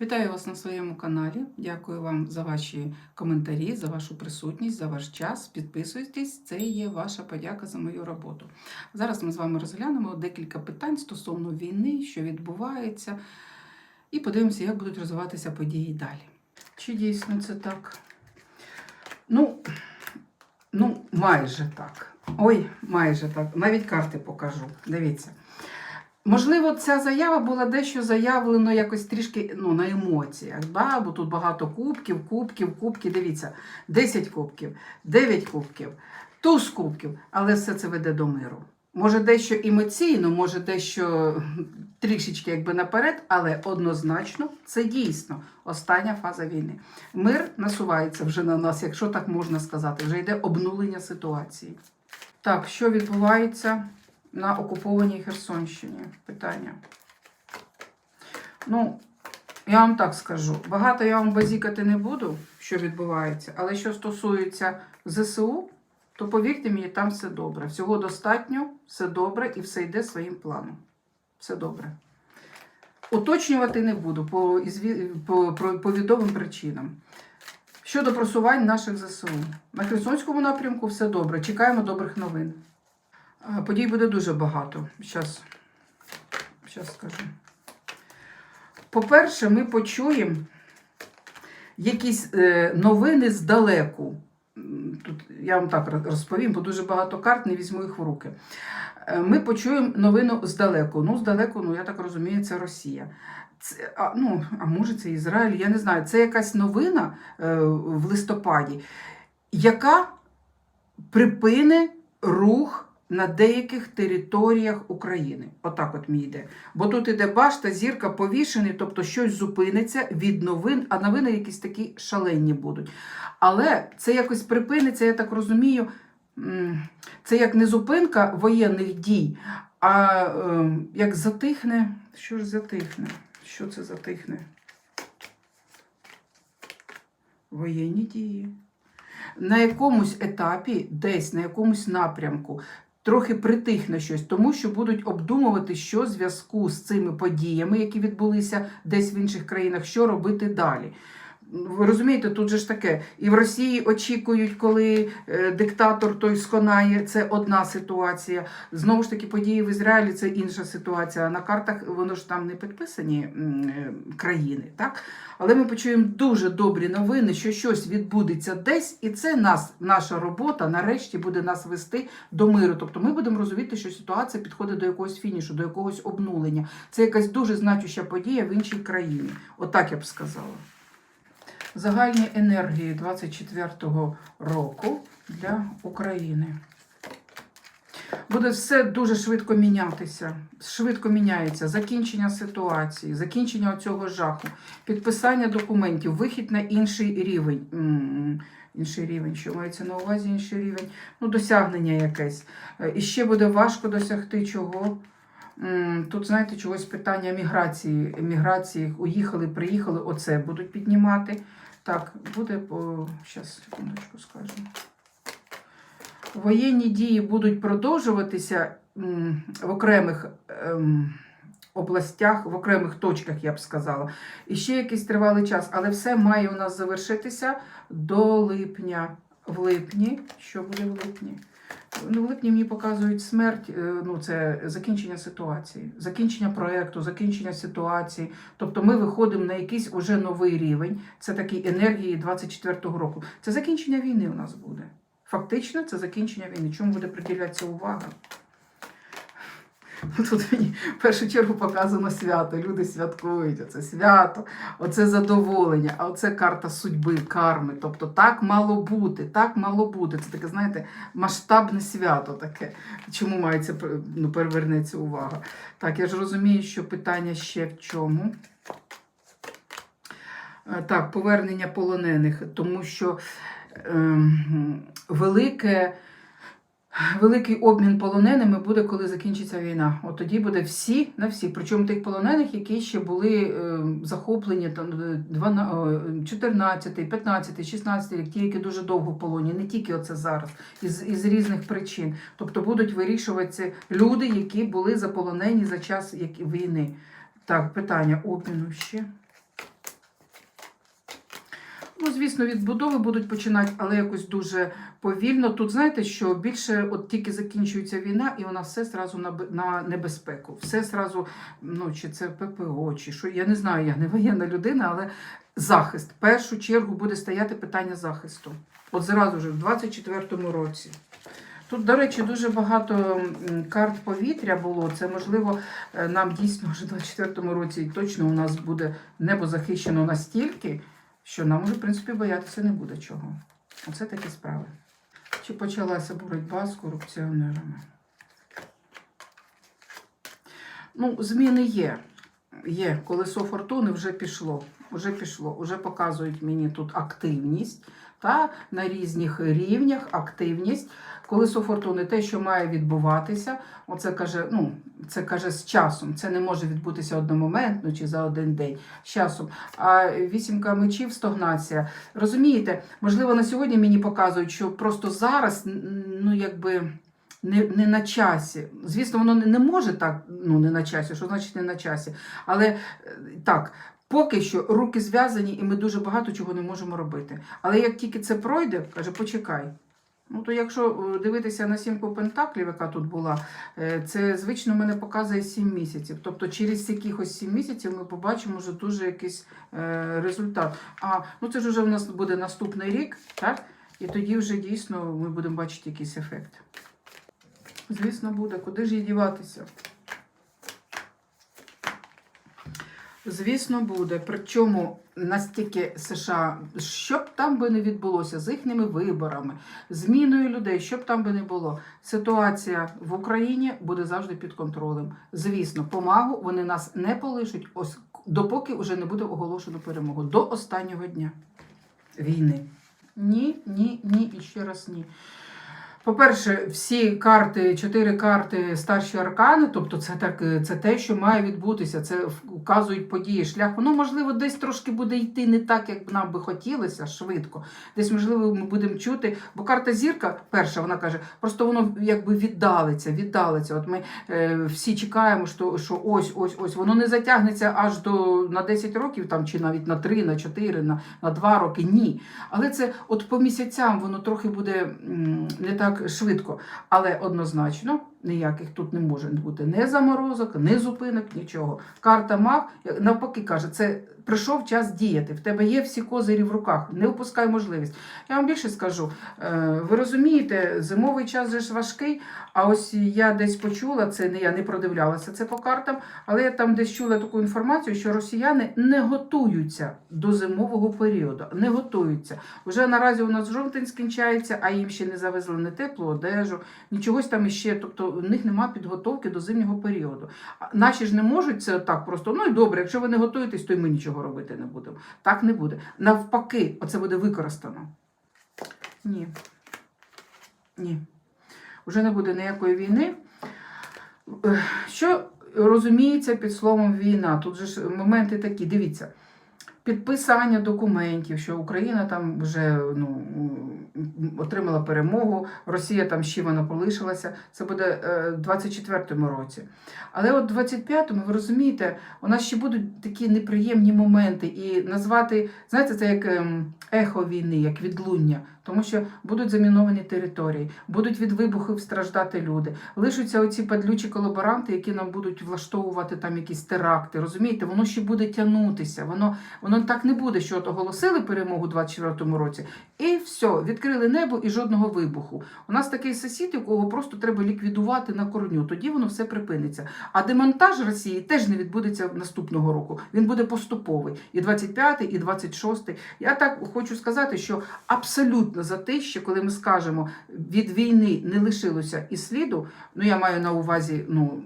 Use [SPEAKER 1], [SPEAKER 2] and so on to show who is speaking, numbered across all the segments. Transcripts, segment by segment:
[SPEAKER 1] Вітаю вас на своєму каналі. Дякую вам за ваші коментарі, за вашу присутність, за ваш час. Підписуйтесь, це є ваша подяка за мою роботу. Зараз ми з вами розглянемо декілька питань стосовно війни, що відбувається, і подивимося, як будуть розвиватися події далі. Чи дійсно це так? Ну, ну майже так. Ой, майже так. Навіть карти покажу. Дивіться. Можливо, ця заява була дещо заявлено якось трішки ну, на емоціях. Да? Бо тут багато кубків, кубків, кубків. Дивіться, 10 кубків, 9 кубків, туз кубків, але все це веде до миру. Може, дещо емоційно, може дещо трішечки якби наперед, але однозначно це дійсно остання фаза війни. Мир насувається вже на нас, якщо так можна сказати. Вже йде обнулення ситуації. Так, що відбувається? На окупованій Херсонщині. Питання. Ну, я вам так скажу. Багато я вам базікати не буду, що відбувається, але що стосується ЗСУ, то повірте мені, там все добре. Всього достатньо, все добре і все йде своїм планом. Все добре. Уточнювати не буду по, по, по, по відомим причинам. Щодо просувань наших ЗСУ. На Херсонському напрямку все добре. Чекаємо добрих новин. А, Подій буде дуже багато. Зараз, зараз скажу. По-перше, ми почуємо якісь е, новини здалеку. Тут я вам так розповім, бо дуже багато карт, не візьму їх в руки. Е, Ми почуємо новину здалеку. Ну, здалеку, ну я так розумію, це Росія. Це, а, ну, а може, це Ізраїль, я не знаю. Це якась новина е, в листопаді, яка припине рух на деяких територіях України. Отак от мені йде. Бо тут іде башта, зірка повішений, тобто щось зупиниться від новин, а новини якісь такі шалені будуть. Але це якось припиниться, я так розумію. Це як не зупинка воєнних дій, а ем, як затихне. Що ж затихне? Що це затихне? Воєнні дії на якомусь етапі, десь на якомусь напрямку, трохи притихне щось, тому що будуть обдумувати, що в зв'язку з цими подіями, які відбулися десь в інших країнах, що робити далі. Ви розумієте, тут же ж таке. І в Росії очікують, коли е, диктатор той сконає, це одна ситуація. Знову ж таки, події в Ізраїлі це інша ситуація. На картах воно ж там не підписані е, країни, так? Але ми почуємо дуже добрі новини, що щось відбудеться десь, і це нас, наша робота нарешті буде нас вести до миру. Тобто ми будемо розуміти, що ситуація підходить до якогось фінішу, до якогось обнулення. Це якась дуже значуща подія в іншій країні. Отак я б сказала. Загальні енергії 24-го року для України. Буде все дуже швидко мінятися. Швидко міняється закінчення ситуації, закінчення цього жаху, підписання документів, вихід на інший рівень. Інший рівень, що мається на увазі інший рівень, ну, досягнення якесь. Е, І ще буде важко досягти чого. Тут, знаєте, чогось питання міграції. Міграції, уїхали, приїхали, оце будуть піднімати. Так, буде по. Зараз, секундочку скажу. Воєнні дії будуть продовжуватися в окремих ем, областях, в окремих точках, я б сказала. І ще якийсь тривалий час, але все має у нас завершитися до липня. В липні, що буде в липні? Ну, в липні мені показують смерть, е, ну це закінчення ситуації, закінчення проєкту, закінчення ситуації. Тобто ми виходимо на якийсь уже новий рівень. Це такий енергії 24-го року. Це закінчення війни у нас буде. Фактично, це закінчення війни. Чому буде приділятися увага? Тут мені в першу чергу показано свято. Люди святкують. Оце свято, оце задоволення, а оце карта судьби, карми. Тобто так мало бути, так мало бути. Це таке, знаєте, масштабне свято таке. Чому мається ну, перевернеться увага? Так, я ж розумію, що питання ще в чому. Е, Так, повернення полонених, тому що ем, велике. Великий обмін полоненими буде, коли закінчиться війна. От тоді буде всі на всі. Причому тих полонених, які ще були е, захоплені там, е, 12, е, 14, 15, 16 рік, ті, які дуже довго в полоні, не тільки оце зараз, із, із різних причин. Тобто будуть вирішуватися люди, які були заполонені за час війни. Так, питання обміну ще. Ну, звісно, відбудови будуть починати, але якось дуже повільно. Тут знаєте, що більше от тільки закінчується війна, і вона все зразу на, на небезпеку. Все зразу, ну чи це ППО, чи що. Я не знаю, я не воєнна людина, але захист. В першу чергу буде стояти питання захисту. От зразу ж, в 24-му році. Тут, до речі, дуже багато карт повітря було. Це можливо е, нам дійсно вже в 24-му році точно у нас буде небо захищено настільки, що нам уже, в принципі, боятися не буде чого. Оце такі справи. Чи почалася боротьба з корупціонерами? Ну, зміни є. Є. Колесо фортуни вже пішло. Вже пішло. Вже показують мені тут активність. Та на різних рівнях активність. Колесо фортуни те, що має відбуватися, оце каже, ну, це каже з часом. Це не може відбутися одномоментно чи за один день. З часом. А вісімка мечів стогнація. Розумієте, можливо, на сьогодні мені показують, що просто зараз, ну якби. Не, не на часі. Звісно, воно не, не може так, ну не на часі, що значить не на часі. Але е, так, поки що руки зв'язані, і ми дуже багато чого не можемо робити. Але як тільки це пройде, каже, почекай. Ну, то якщо е, дивитися на сімку пентаклів, яка тут була, е, це звично мене показує 7 місяців. Тобто через якихось 7 місяців ми побачимо вже дуже якийсь результат. А ну це ж вже в нас буде наступний рік, так? І тоді вже дійсно ми будемо бачити якийсь ефект. Звісно, буде. Куди ж їй діватися? Звісно, буде. Причому настільки США, що б там би не відбулося з їхніми виборами, зміною людей, що б там би не було, ситуація в Україні буде завжди під контролем. Звісно, помагу вони нас не полишуть, ось допоки вже не буде оголошено перемогу. До останнього дня війни. Ні, ні, ні і ще раз ні. По-перше, всі карти, чотири карти старші аркани, тобто це так, це те, що має відбутися, це вказують події, шлях. Воно, можливо, десь трошки буде йти не так, як нам би хотілося, швидко. Десь, можливо, ми будемо чути. Бо карта зірка, перша, вона каже, просто воно якби віддалиться, віддалиться. От ми е, всі чекаємо, що, що ось, ось, ось. Воно не затягнеться аж до на 10 років, там, чи навіть на 3, на 4, на, на 2 роки. Ні. Але це от по місяцям воно трохи буде не так швидко. Але однозначно ніяких тут не може бути ні заморозок, ні зупинок, нічого. Карта маг навпаки каже, це прийшов час діяти. В тебе є всі козирі в руках, не впускай можливість. Я вам більше скажу. е, Ви розумієте, зимовий час же ж важкий. А ось я десь почула, це не я не продивлялася це по картам, але я там десь чула таку інформацію, що росіяни не готуються до зимового періоду. Не готуються. Вже наразі у нас жовтень скінчається, а їм ще не завезли не теплу одежу, нічогось там іще. Тобто в них немає підготовки до зимнього періоду. Наші ж не можуть це так просто. Ну і добре, якщо ви не готуєтесь, то й ми нічого робити не будемо. Так не буде. Навпаки, оце буде використано. Ні. Ні. Вже не буде ніякої війни. Е, Що розуміється під словом війна? Тут же ж моменти такі, дивіться. Підписання документів, що Україна там вже ну, отримала перемогу, Росія там ще вона полишилася. Це буде е, в 24-му році. Але от в 25-му, ви розумієте, у нас ще будуть такі неприємні моменти. І назвати, знаєте, це як ем, ехо війни, як відлуння. Тому що будуть заміновані території, будуть від вибухів страждати люди. Лишаться оці падлючі колаборанти, які нам будуть влаштовувати там якісь теракти. Розумієте, воно ще буде тягнутися. Воно воно так не буде, що от оголосили перемогу у 24-му році, і все, відкрили небо і жодного вибуху. У нас такий сусід, якого просто треба ліквідувати на корню. Тоді воно все припиниться. А демонтаж Росії теж не відбудеться наступного року. Він буде поступовий. І 25-й, і 26-й. Я так хочу сказати, що абсолютно за те, що коли ми скажемо, від війни не лишилося і сліду, ну я маю на увазі, ну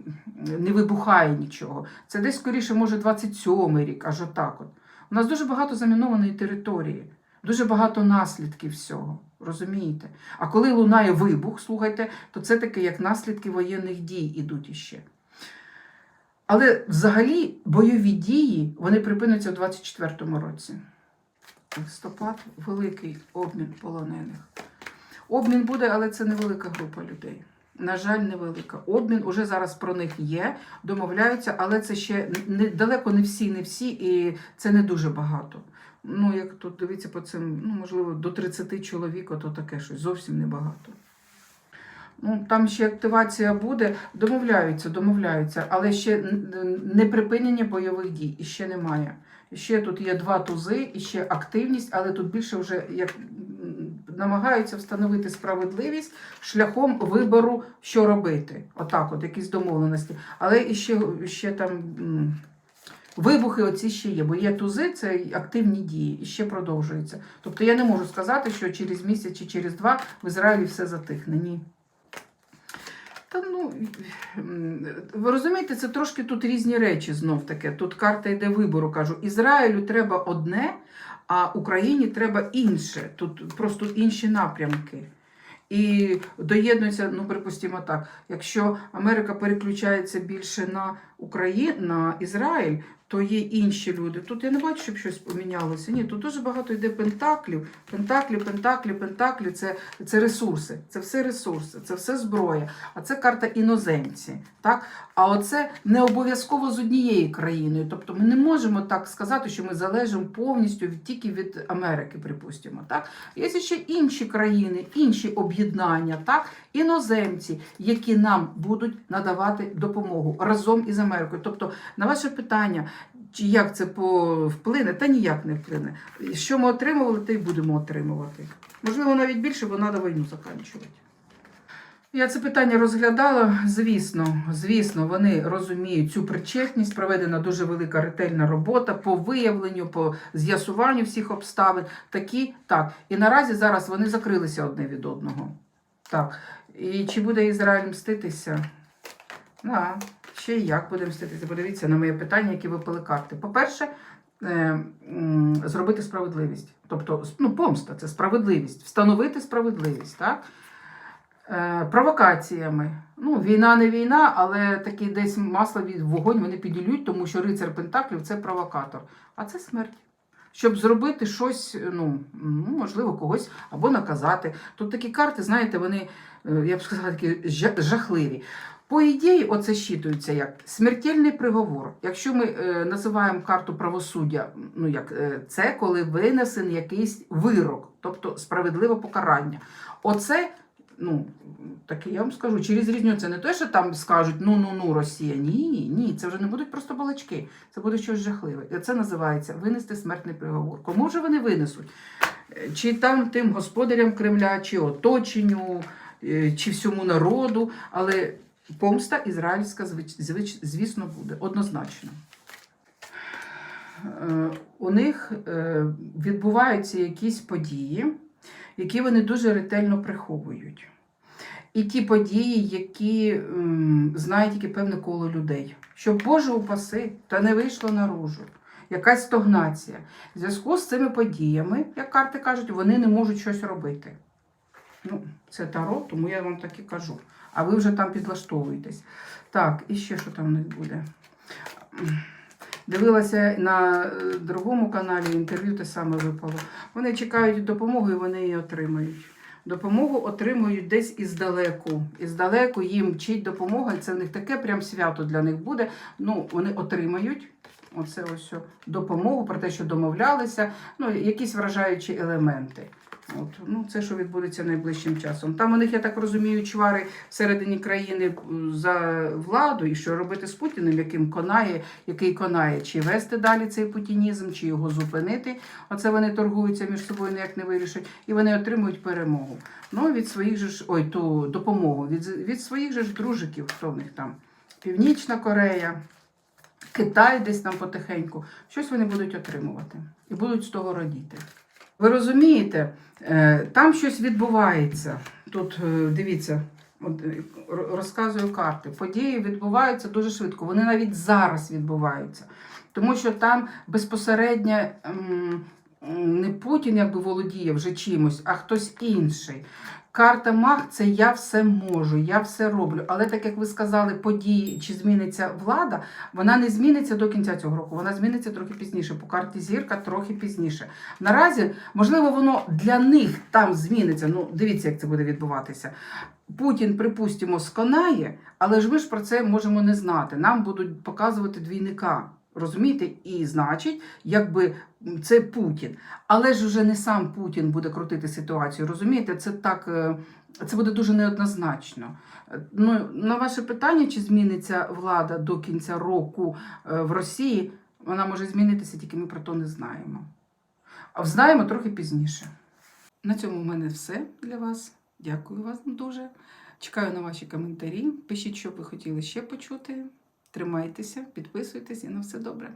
[SPEAKER 1] не вибухає нічого. Це десь скоріше, може, 27-й рік, аж отак от. У нас дуже багато замінованої території, дуже багато наслідків всього. Розумієте? А коли лунає вибух, слухайте, то це таке як наслідки воєнних дій ідуть іще. Але взагалі бойові дії вони припиняться у 24-му році. Листопад великий обмін полонених. Обмін буде, але це невелика група людей. На жаль, невелика. Обмін уже зараз про них є, домовляються, але це ще не, далеко не всі, не всі, і це не дуже багато. Ну, як тут дивіться по цим, ну, можливо, до 30 чоловік, то таке щось зовсім небагато. Ну, там ще активація буде, домовляються, домовляються, але ще не припинення бойових дій, і ще немає. Ще тут є два тузи, і ще активність, але тут більше вже як намагаються встановити справедливість шляхом вибору, що робити. Отак, от якісь домовленості. Але і ще, ще там вибухи оці ще є, бо є тузи, це активні дії, і ще продовжується. Тобто я не можу сказати, що через місяць чи через два в Ізраїлі все затихне. Ні. Та ну, ви розумієте, це трошки тут різні речі знов таки. Тут карта йде вибору. Кажу, Ізраїлю треба одне, а Україні треба інше. Тут просто інші напрямки. І доєднується, ну припустимо так, якщо Америка переключається більше на Україну, на Ізраїль, то є інші люди. Тут я не бачу, щоб щось помінялося. Ні, тут дуже багато йде пентаклів. Пентаклі, пентаклі, пентаклі це, це ресурси, це все ресурси, це все зброя. А це карта іноземці. Так? А оце не обов'язково з однією країною. Тобто ми не можемо так сказати, що ми залежимо повністю тільки від Америки, припустимо. Так? Є ще інші країни, інші об'єднання, так? іноземці, які нам будуть надавати допомогу разом із Америкою. Тобто, на ваше питання, чи як це вплине, та ніяк не вплине. Що ми отримували, те й будемо отримувати. Можливо, навіть більше, бо треба війну закінчувати. Я це питання розглядала. Звісно, звісно, вони розуміють цю причетність. Проведена дуже велика ретельна робота по виявленню, по з'ясуванню всіх обставин. Такі так. І наразі зараз вони закрилися одне від одного. Так. І чи буде Ізраїль мститися? Да. Ще й як буде мститися? Подивіться на моє питання, які випали карти. По-перше, е, зробити справедливість. Тобто, ну, помста це справедливість, встановити справедливість, так? Е, провокаціями. Ну, війна не війна, але таки десь масло від вогонь вони піділють, тому що рицар Пентаклів це провокатор, а це смерть. Щоб зробити щось, ну, ну, можливо, когось або наказати. Тут такі карти, знаєте, вони, е, я б сказала, такі жахливі. По ідеї, оце щитується як смертельний приговор. Якщо ми е, називаємо карту правосуддя, ну як е, це коли винесений якийсь вирок, тобто справедливе покарання. Оце, ну таке я вам скажу, через різню це не те, що там скажуть ну ну ну Росія. Ні, ні, це вже не будуть просто балачки, це буде щось жахливе. І це називається винести смертний приговор. Кому вже вони винесуть? Е, Чи там тим господарям Кремля, чи оточенню, е, чи всьому народу, але помста ізраїльська, звісно, буде однозначно. Е, У них е, відбуваються якісь події, які вони дуже ретельно приховують. І ті події, які знає тільки певне коло людей. Щоб Боже упаси, та не вийшло наружу. Якась стогнація. В зв'язку з цими подіями, як карти кажуть, вони не можуть щось робити. Ну, це таро, тому я вам так і кажу. А ви вже там підлаштовуєтесь. Так, і ще що там в них буде? Дивилася на е, другому каналі інтерв'ю, те саме випало. Вони чекають допомоги і вони її отримають. Допомогу отримують десь іздалеку. Іздалеку їм мчить допомога, і це в них таке прям свято для них буде. Ну, вони отримають оце ось допомогу про те, що домовлялися, ну, якісь вражаючі елементи. От, ну, це що відбудеться найближчим часом. Там у них, я так розумію, чвари всередині країни за владу, і що робити з Путіним, яким конає, який конає, чи вести далі цей путінізм, чи його зупинити. Оце вони торгуються між собою, ніяк не вирішать, і вони отримують перемогу. Ну, від своїх же ж, ой, ту допомогу, від, від своїх же ж дружиків, хто в них там? Північна Корея. Китай десь там потихеньку, щось вони будуть отримувати і будуть з того радіти. Ви розумієте, е, там щось відбувається. Тут е, дивіться, от, е, розказую карти. Події відбуваються дуже швидко. Вони навіть зараз відбуваються. Тому що там безпосередньо не Путін якби володіє вже чимось, а хтось інший. Карта Маг це я все можу, я все роблю. Але так як ви сказали, події чи зміниться влада, вона не зміниться до кінця цього року, вона зміниться трохи пізніше. По карті зірка трохи пізніше. Наразі, можливо, воно для них там зміниться. Ну, дивіться, як це буде відбуватися. Путін, припустимо, сконає, але ж ми ж про це можемо не знати. Нам будуть показувати двійника. Розумієте? І значить, якби це Путін. Але ж вже не сам Путін буде крутити ситуацію. Розумієте, це так. е, Це буде дуже неоднозначно. Е, Ну, на ваше питання, чи зміниться влада до кінця року е, в Росії, вона може змінитися, тільки ми про то не знаємо. А знаємо трохи пізніше. На цьому в мене все для вас. Дякую вам дуже. Чекаю на ваші коментарі. Пишіть, що ви хотіли ще почути. Тримайтеся, підписуйтесь і на все добре.